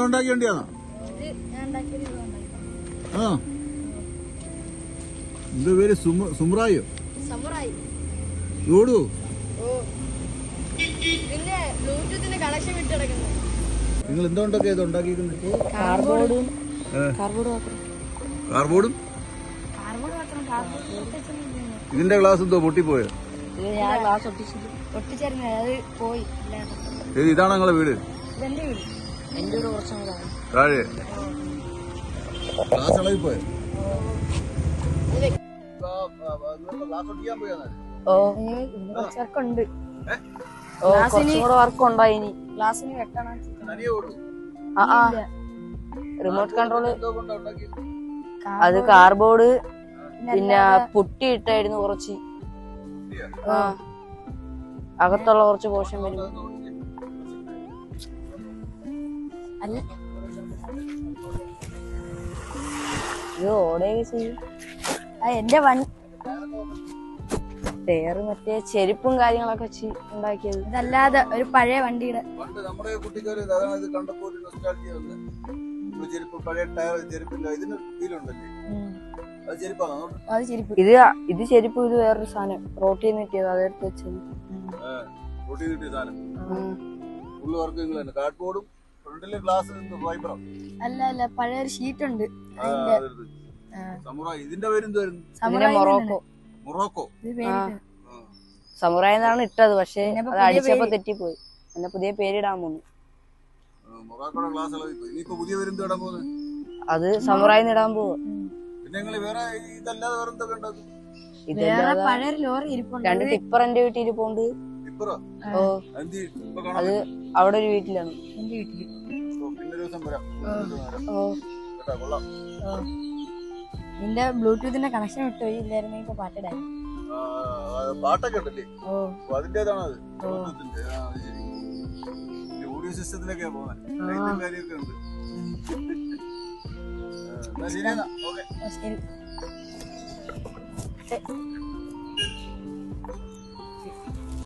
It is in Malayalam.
നിങ്ങൾ ഉണ്ടാക്കിയത് ആ. എന്റെ പേര് സുമ സുമ്രായോ. സമുറായി. ഓടൂ നിങ്ങൾ എന്തുകൊണ്ടൊക്കെ ഇത് ഉണ്ടാക്കിയിരിക്കുന്നത്? കാർബോർഡും കാർബോർഡ് ഇതിന്റെ ഗ്ലാസ് എന്തോ പൊട്ടിപ്പോയോ? ഇതാണ് നിങ്ങളെ വീട്. താഴെ. ഓ. വർക്ക് ഉണ്ടായി ഇനി. ആ ആ. റിമോട്ട് കൺട്രോൾ അത് കാർബോർഡ് പിന്നെ പുട്ടി ഇട്ടായിരുന്നു കുറച്ച്. ആ. അകത്തുള്ള കുറച്ച് പോഷൻ വരും. അല്ല. ഇത് ഓടുകയൊക്കെ ചെയ്യും ആ എന്റെ വൺ. ടയറ് മറ്റേ ചെരുപ്പും കാര്യങ്ങളൊക്കെ വെച്ച് ഉണ്ടാക്കിയത്. ഇതല്ലാതെ ഒരു പഴയ വണ്ടിയുടെ. പണ്ട് നമ്മുടെ കുട്ടിക്കാര് ഇത് കണ്ടപ്പോ ഒരു nostalgia വന്നെ. ഒരു ചെരുപ്പ് പഴയ ടയർ ചെരുപ്പില്ല. ഇതിന് ഫീലുണ്ടല്ലേ അത് ചെരുപ്പാണോ? അങ്ങോട്ട്? അത് ചെരുപ്പ്. ഇത് ഇത് ചെരുപ്പ് ഇത് വേറൊരു സാധനം. റോട്ടിൽ നിന്ന് കിട്ടിയത് അതെടുത്ത് വെച്ചത്. ഏ, പൊട്ടി കിട്ടിയ സാധനം. ഉം. വർക്ക് നിങ്ങൾ തന്നെ. കാർഡ്ബോർഡും ഫ്രണ്ടിലെ ഗ്ലാസ് അല്ല അല്ല പഴയ ഒരു ഷീറ്റ് ഉണ്ട് സമുറായി ഇതിന്റെ മൊറോക്കോ. മൊറോക്കോ. സമുറായി എന്നാണ് ഇട്ടത് പക്ഷെ അത് പുതിയ അടിച്ചപ്പോ പേര്. തെറ്റിപ്പോയി. എന്നെ പുതിയ പേരിടാൻ പോന്നു. മൊറോക്കോടെ ഗ്ലാസ് ഇനിയിപ്പോ പുതിയ ഇടാൻ പോകുന്നത് അത് സമുറായി ഇടാൻ പോവാ. പിന്നെ നിങ്ങൾ വേറെ ഇതല്ലാതെ വേറെ എന്തൊക്കെ ഉണ്ടാക്കും? വേറെ ഇതല്ലാതെ പഴയ ലോറി ഇരിപ്പുണ്ട്. രണ്ട് ടിപ്പർ എന്റെ വീട്ടിൽ പോണ്ട് ഓ അത് അവിടെ ഒരു വീട്ടിലാണ്. എന്റെ വീട്ടിൽ. പിന്നെ ഒരു ദിവസം വരാം. ഒരു ദിവസം വരാം. ഓ. നിന്റെ ബ്ലൂടൂത്തിന്റെ കണക്ഷൻ വിട്ടു ഇല്ലായിരുന്നെങ്കിൽ ഇപ്പൊ പാട്ടിടായി പാട്ടൊക്കെ ഉണ്ടല്ലേ? ഓ. അപ്പൊ അത്. ഓഡിയോ സിസ്റ്റത്തിലൊക്കെയാ പോകാൻ. കാര്യമൊക്കെ ഉണ്ട്. ശരി എന്നാ. ഓക്കെ. ശരി.